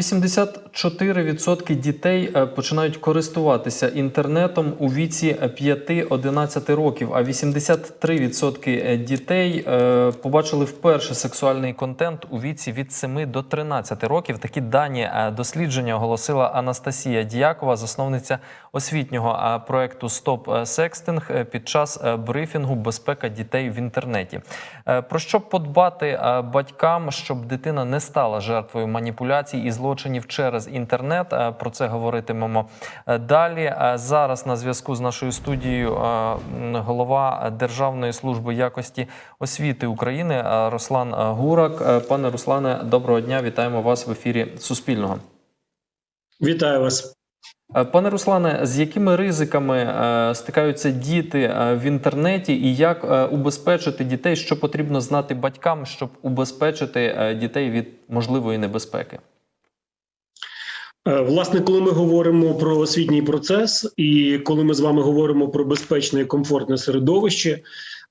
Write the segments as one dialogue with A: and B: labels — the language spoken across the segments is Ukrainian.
A: 84% дітей е, починають користуватися інтернетом у віці 5-11 років, а 83% дітей е, побачили вперше сексуальний контент у віці від 7 до 13 років. Такі дані е, дослідження оголосила Анастасія Діякова, засновниця освітнього е, проекту Стоп Секстинг е, під час е, брифінгу Безпека дітей в інтернеті. Е, Про що подбати е, батькам, щоб дитина не стала жертвою маніпуляцій і злочинів через інтернет? Е, Про це говоритимемо е, далі. Е, Зараз на зв'язку з нашою студією голова Державної служби якості освіти України Руслан Гурак. Пане Руслане, доброго дня! Вітаємо вас в ефірі Суспільного.
B: Вітаю вас.
A: Пане Руслане, з якими ризиками стикаються діти в інтернеті, і як убезпечити дітей, що потрібно знати батькам, щоб убезпечити дітей від можливої небезпеки?
B: Е, Власне, коли ми говоримо про освітній процес, і коли ми з вами говоримо про безпечне і комфортне середовище,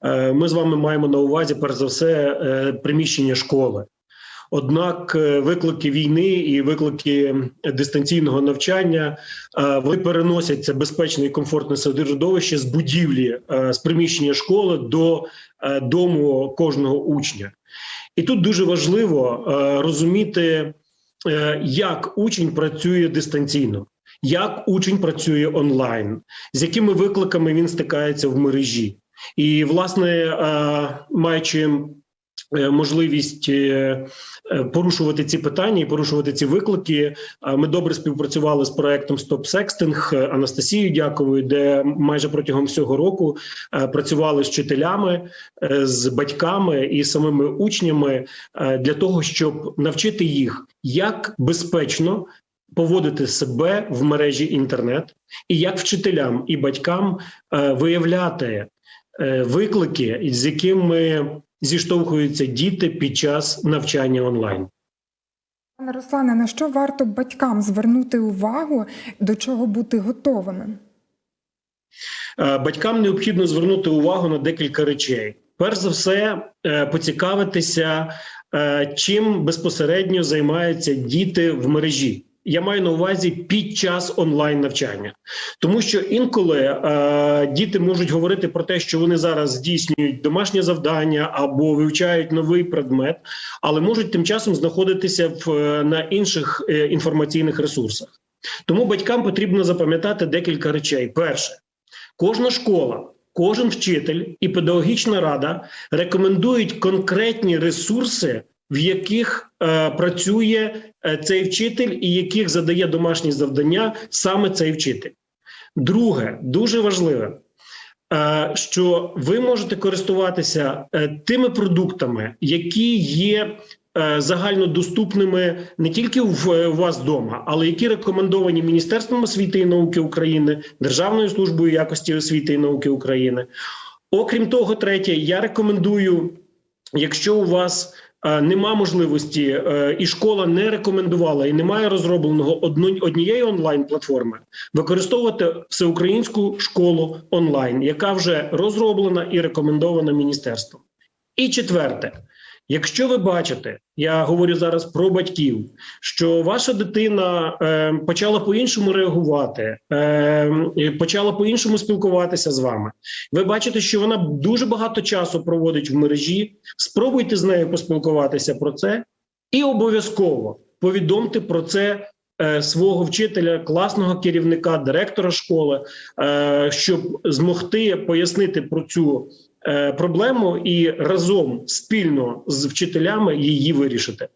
B: е, ми з вами маємо на увазі перш за все е, приміщення школи. Однак виклики війни і виклики дистанційного навчання вони переносять це безпечне і комфортне середовище з будівлі з приміщення школи до дому кожного учня. І тут дуже важливо розуміти, як учень працює дистанційно, як учень працює онлайн, з якими викликами він стикається в мережі. І, власне, е, маючи е, можливість е, е, порушувати ці питання і порушувати ці виклики, е, ми добре співпрацювали з проектом Стоп Секстинг е, Анастасією Дяковою, де майже протягом всього року е, працювали з вчителями, е, з батьками і самими учнями е, для того, щоб навчити їх, як безпечно поводити себе в мережі інтернет, і як вчителям і батькам е, виявляти е, виклики, з якими зіштовхуються діти під час навчання онлайн.
C: Пане Руслане, на що варто батькам звернути увагу, до чого бути готовими?
B: Е, Батькам необхідно звернути увагу на декілька речей. Перш за все, е, поцікавитися, е, чим безпосередньо займаються діти в мережі. Я маю на увазі під час онлайн навчання, тому що інколи е, діти можуть говорити про те, що вони зараз здійснюють домашнє завдання або вивчають новий предмет, але можуть тим часом знаходитися в е, на інших е, інформаційних ресурсах. Тому батькам потрібно запам'ятати декілька речей. Перше, Кожна школа, кожен вчитель і педагогічна рада рекомендують конкретні ресурси, в яких е, працює е, цей вчитель і яких задає домашні завдання саме цей вчитель. Друге, дуже важливе, е, що ви можете користуватися е, тими продуктами, які є е, загальнодоступними не тільки в е, вас вдома, але які рекомендовані Міністерством освіти і науки України, Державною службою якості освіти і науки України. Окрім того, третє, я рекомендую, якщо у вас нема можливості, е, і школа не рекомендувала і немає розробленого однієї онлайн платформи, використовувати всеукраїнську школу онлайн, яка вже розроблена і рекомендована міністерством. І четверте, якщо ви бачите, я говорю зараз про батьків, що ваша дитина е, почала по-іншому реагувати, е, почала по-іншому спілкуватися з вами. Ви бачите, що вона дуже багато часу проводить в мережі. Спробуйте з нею поспілкуватися про це, і обов'язково повідомте про це. е, Свого вчителя, класного керівника, директора школи, е, щоб змогти пояснити про цю проблему і разом спільно з вчителями її вирішити.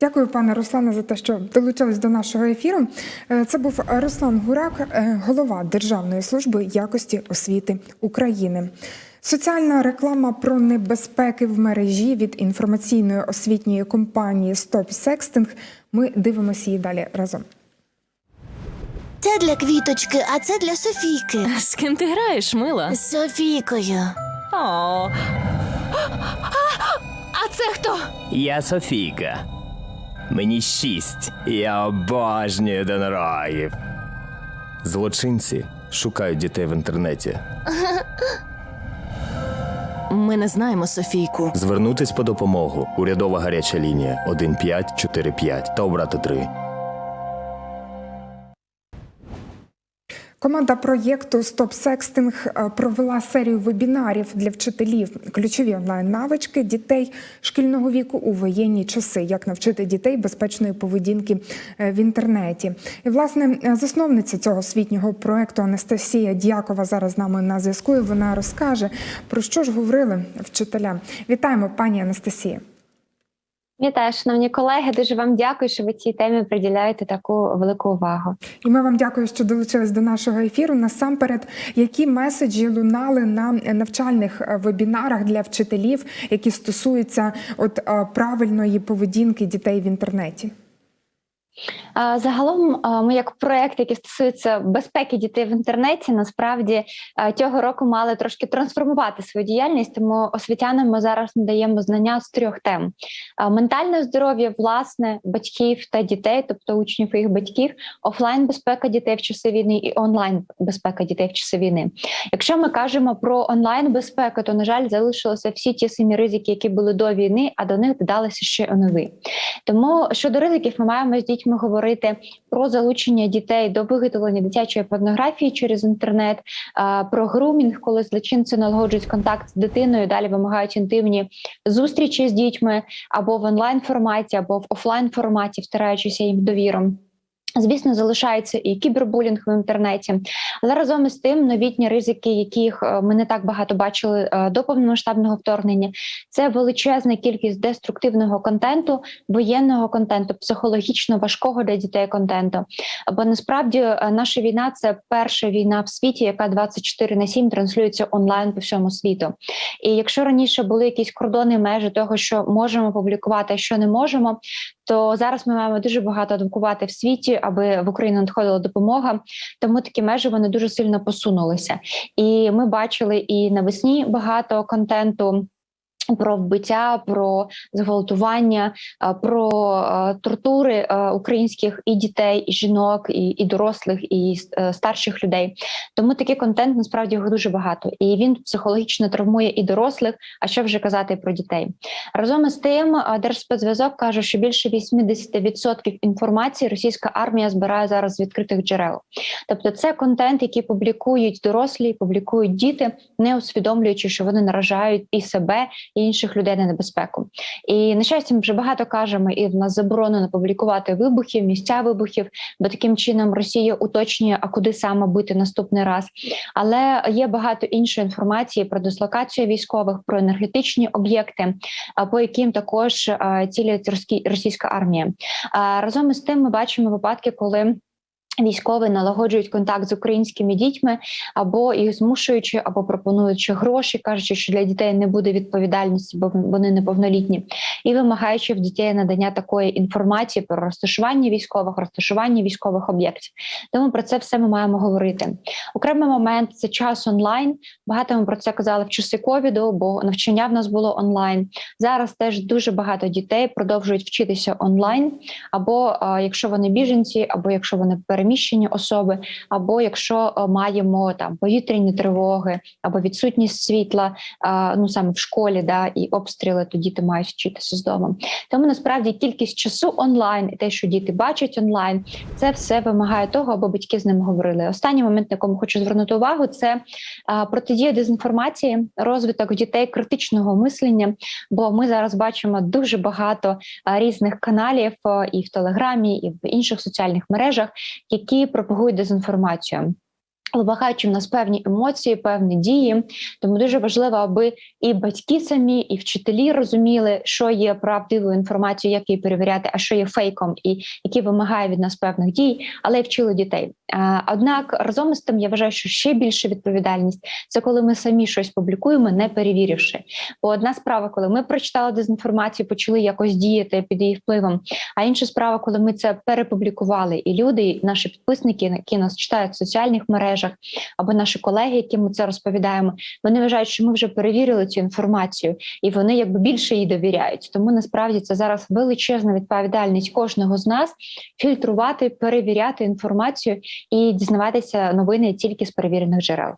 C: Дякую, пане Руслане, за те, що долучились до нашого ефіру. Е, Це був Руслан Гурак, е, голова Державної служби якості освіти України. Соціальна реклама про небезпеки в мережі від інформаційної освітньої компанії Стоп Секстинг. Ми дивимося її далі разом.
D: Це для квіточки, а це для Софійки.
E: З ким ти граєш, мила?
D: З Софійкою.
E: О. А це хто?
F: Я Софійка. Мені шість. Я обожнюю донороїв. Злочинці шукають дітей в інтернеті.
D: Ми не знаємо Софійку.
F: Звернутись по допомогу. Урядова гаряча лінія 1545 та обрати 3.
C: Команда проєкту Стоп Секстинг е, провела серію вебінарів для вчителів ключові онлайн навички дітей шкільного віку у воєнні часи, як навчити дітей безпечної поведінки е, в інтернеті. І власне е, засновниця цього освітнього проєкту Анастасія Дякова зараз з нами на зв'язку. і Вона розкаже про що ж говорили вчителя. Вітаємо, пані Анастасія.
G: Вітаю, шановні колеги. Дуже вам дякую, що ви цій темі приділяєте таку велику увагу.
C: І ми вам дякую, що долучились до нашого ефіру. Насамперед, які меседжі лунали на навчальних е, вебінарах для вчителів, які стосуються от е, правильної поведінки дітей в інтернеті.
G: Загалом, ми як проект, який стосується безпеки дітей в інтернеті, насправді цього року мали трошки трансформувати свою діяльність. Тому освітянам ми зараз надаємо знання з трьох тем: ментальне здоров'я, власне, батьків та дітей, тобто учнів і їх батьків, офлайн безпека дітей в часи війни і онлайн безпека дітей в часи війни. Якщо ми кажемо про онлайн безпеку, то на жаль залишилися всі ті самі ризики, які були до війни, а до них додалися ще нові. Тому щодо ризиків, ми маємо з дітьми говорити про залучення дітей до виготовлення дитячої порнографії через інтернет, про грумінг, коли злочинці налагоджують контакт з дитиною, далі вимагають інтимні зустрічі з дітьми або в онлайн форматі, або в офлайн форматі, втираючися їм довіром. Звісно, залишається і кібербулінг в інтернеті, але разом із тим новітні ризики, яких е, ми не так багато бачили е, до повномасштабного вторгнення, це величезна кількість деструктивного контенту, воєнного контенту, психологічно важкого для дітей контенту. Бо насправді е, наша війна це перша війна в світі, яка 24 на 7 транслюється онлайн по всьому світу. І якщо раніше були якісь кордони межі того, що можемо публікувати, а що не можемо, то зараз ми маємо дуже багато адвокувати в світі, аби в Україну надходила допомога. Тому такі межі вони дуже сильно посунулися. І ми бачили і навесні багато контенту. Про вбиття, про зґвалтування, про тортури українських і дітей, і жінок, і, і дорослих, і е, старших людей. Тому такий контент насправді його дуже багато, і він психологічно травмує і дорослих. А що вже казати про дітей? Разом із тим, Держспецзв'язок каже, що більше 80% інформації російська армія збирає зараз з відкритих джерел. Тобто, це контент, який публікують дорослі, публікують діти, не усвідомлюючи, що вони наражають і себе, і інших людей на небезпеку. І на щастя, ми вже багато кажемо, і в нас заборонено публікувати вибухів, місця вибухів, бо таким чином Росія уточнює, а куди саме бути наступний раз. Але є багато іншої інформації про дислокацію військових, про енергетичні об'єкти, по яким також цілять російська армія. Разом із тим, ми бачимо випадки, коли. Військові налагоджують контакт з українськими дітьми або їх змушуючи, або пропонуючи гроші, кажучи, що для дітей не буде відповідальності, бо вони неповнолітні, і вимагаючи в дітей надання такої інформації про розташування військових, розташування військових об'єктів. Тому про це все ми маємо говорити. Окремий момент це час онлайн. Багато ми про це казали в часи ковіду, бо навчання в нас було онлайн. Зараз теж дуже багато дітей продовжують вчитися онлайн, або якщо вони біженці, або якщо вони переміщені особи, або якщо маємо там повітряні тривоги, або відсутність світла, ну саме в школі, да і обстріли, то діти мають вчитися з дому. Тому насправді кількість часу онлайн і те, що діти бачать онлайн, це все вимагає того, аби батьки з ними говорили. Останній момент, на якому хочу звернути увагу, це протидія дезінформації, розвиток дітей критичного мислення. Бо ми зараз бачимо дуже багато різних каналів і в Телеграмі, і в інших соціальних мережах, які пропагують дезінформацію. Вимагаючи в нас певні емоції, певні дії, тому дуже важливо, аби і батьки самі, і вчителі розуміли, що є правдивою інформацією, як її перевіряти, а що є фейком, і які вимагає від нас певних дій, але й вчили дітей. Однак разом із тим я вважаю, що ще більша відповідальність це коли ми самі щось публікуємо, не перевіривши. Бо одна справа, коли ми прочитали дезінформацію, почали якось діяти під її впливом. А інша справа, коли ми це перепублікували, і люди, наші підписники, які нас читають в соціальних мережах, або наші колеги, яким ми це розповідаємо, вони вважають, що ми вже перевірили цю інформацію, і вони якби більше їй довіряють. Тому насправді це зараз величезна відповідальність кожного з нас фільтрувати, перевіряти інформацію і дізнаватися новини тільки з перевірених джерел.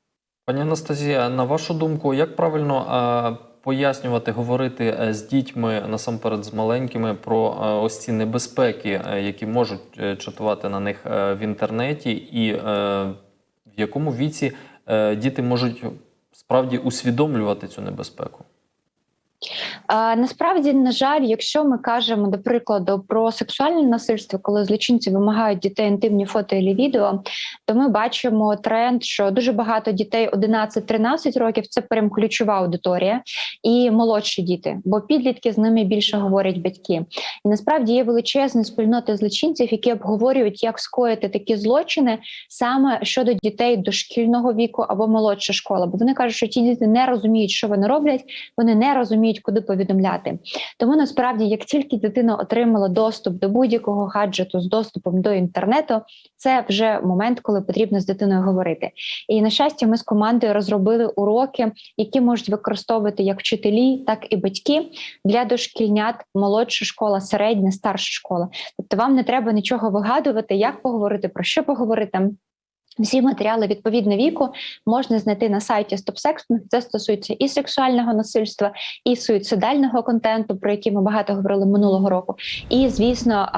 A: Пані Анастасія, на вашу думку, як правильно е, пояснювати, говорити е, з дітьми насамперед з маленькими про е, ось ці небезпеки, які можуть чатувати на них в інтернеті, і якому віці е, діти можуть справді усвідомлювати цю небезпеку?
G: Насправді, на жаль, якщо ми кажемо, до прикладу, про сексуальне насильство, коли злочинці вимагають дітей інтимні фото і відео, то ми бачимо тренд, що дуже багато дітей 11-13 років це прям ключова аудиторія, і молодші діти, бо підлітки з ними більше говорять батьки. І насправді є величезні спільноти злочинців, які обговорюють, як скоїти такі злочини саме щодо дітей дошкільного віку або молодша школа. Бо вони кажуть, що ті діти не розуміють, що вони роблять, вони не розуміють, куди повідомляти. Тому насправді, як тільки дитина отримала доступ до будь-якого гаджету з доступом до інтернету, це вже момент, коли потрібно з дитиною говорити. І на щастя, ми з командою розробили уроки, які можуть використовувати як вчителі, так і батьки для дошкільнят, молодша школа, середня, старша школа. Тобто, вам не треба нічого вигадувати, як поговорити, про що поговорити. Всі матеріали відповідно віку можна знайти на сайті StopSex. Це стосується і сексуального насильства, і суїцидального контенту, про який ми багато говорили минулого року. І звісно,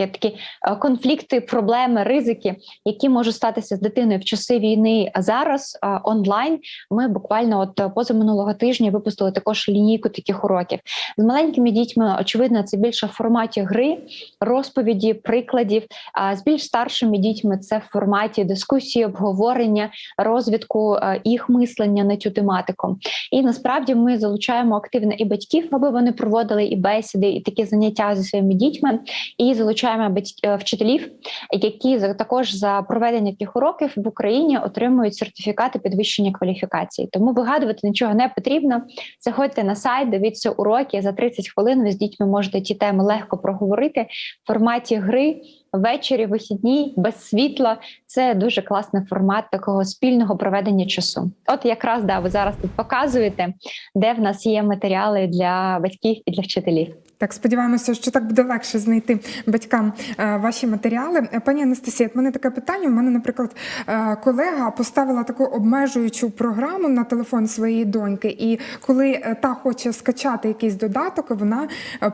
G: є такі конфлікти, проблеми, ризики, які можуть статися з дитиною в часи війни. А зараз онлайн ми буквально от е, позаминулого тижня випустили також лінійку таких уроків з маленькими дітьми. Очевидно, це більше в форматі гри, розповіді, прикладів. А з більш старшими дітьми це в форматі дискусії, обговорення, розвитку е, їх мислення на цю тематику. І насправді ми залучаємо активно і батьків, аби вони проводили і бесіди, і такі заняття зі своїми дітьми, і залучаємо батьк- е, вчителів, які також за проведення таких уроків в Україні отримують сертифікати підвищення кваліфікації. Тому вигадувати нічого не потрібно. Заходьте на сайт, дивіться уроки за 30 хвилин. Ви з дітьми можете ті теми легко проговорити в форматі гри. Ввечері, вихідні, без світла це дуже класний формат такого спільного проведення часу. От якраз да, ви зараз тут показуєте, де в нас є матеріали для батьків і для вчителів.
C: Так, сподіваємося, що так буде легше знайти батькам е, ваші матеріали. Е, Пані Анастасія, в мене таке питання. У мене, наприклад, е, колега поставила таку обмежуючу програму на телефон своєї доньки, і коли та хоче скачати якийсь додаток, вона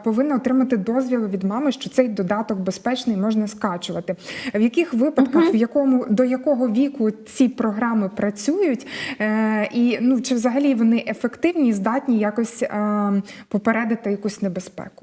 C: повинна отримати дозвіл від мами, що цей додаток безпечний можна скачувати. В яких випадках, в якому до якого віку ці програми працюють, і ну чи взагалі вони ефективні, здатні якось е, попередити якусь небезпеку?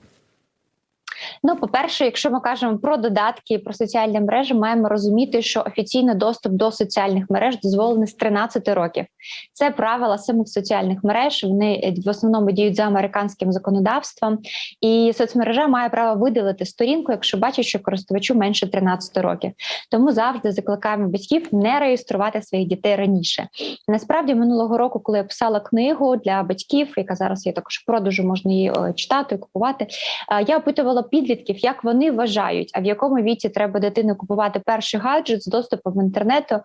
G: Ну, по-перше, якщо ми кажемо про додатки, про соціальні мережі, маємо розуміти, що офіційний доступ до соціальних мереж дозволений з 13 років. Це правила самих соціальних мереж. Вони е, в основному діють за американським законодавством, і соцмережа має право видалити сторінку, якщо бачить, що користувачу менше 13 років. Тому завжди закликаємо батьків не реєструвати своїх дітей раніше. Насправді, минулого року, коли я писала книгу для батьків, яка зараз є також в продажу, можна її е, читати, купувати. е, Я опитувала підлітків, як вони вважають, а в якому віці треба дитину купувати перший гаджет з доступом в інтернету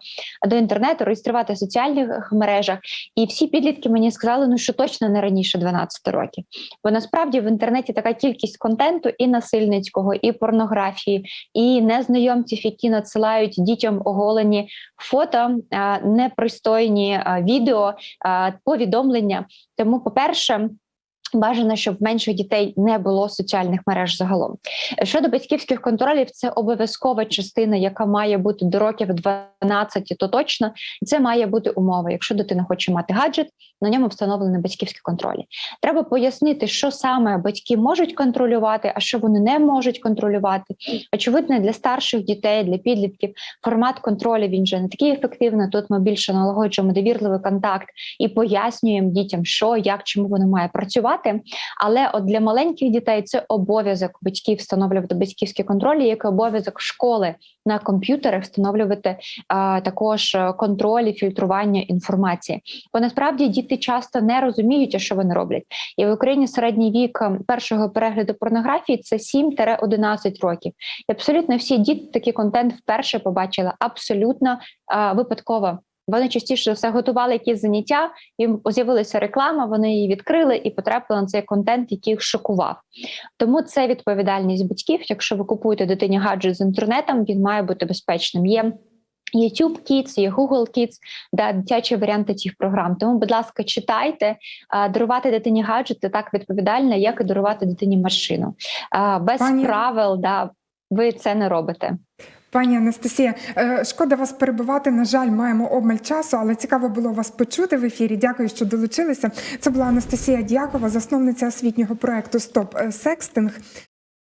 G: до інтернету, реєструвати в соціальних мережах. І всі підлітки мені сказали, ну що точно не раніше 12 років. Бо насправді в інтернеті така кількість контенту і насильницького, і порнографії, і незнайомців, які надсилають дітям оголені фото, непристойні відео, повідомлення. Тому, по-перше, Бажано, щоб менших дітей не було соціальних мереж загалом. Щодо батьківських контролів, це обов'язкова частина, яка має бути до років 12, то точно це має бути умова. Якщо дитина хоче мати гаджет, на ньому встановлені батьківські контролі. Треба пояснити, що саме батьки можуть контролювати, а що вони не можуть контролювати. Очевидно, для старших дітей, для підлітків формат контролю він вже не такий ефективний. Тут ми більше налагоджуємо довірливий контакт і пояснюємо дітям, що як чому вони мають працювати. Але от для маленьких дітей це обов'язок батьків встановлювати батьківські контролі, як обов'язок школи на комп'ютерах встановлювати а, також е, контроль фільтрування інформації. Бо насправді діти часто не розуміють, що вони роблять. І в Україні середній вік е, першого перегляду порнографії це 7-11 років. І абсолютно всі діти такий контент вперше побачили абсолютно а, випадково. Вони частіше все готували якісь заняття, їм з'явилася реклама, вони її відкрили і потрапили на цей контент, який їх шокував. Тому це відповідальність батьків. Якщо ви купуєте дитині гаджет з інтернетом, він має бути безпечним. Є YouTube Kids, є Google Kids, да, дитячі варіанти цих програм. Тому, будь ласка, читайте, дарувати дитині гаджети так відповідально, як і дарувати дитині машину. Без
C: Пані-
G: правил, да, ви це не робите.
C: Пані Анастасія, е, шкода вас перебувати. На жаль, маємо обмаль часу, але цікаво було вас почути в ефірі. Дякую, що долучилися. Це була Анастасія Дякова, засновниця освітнього проекту Стоп Секстинг.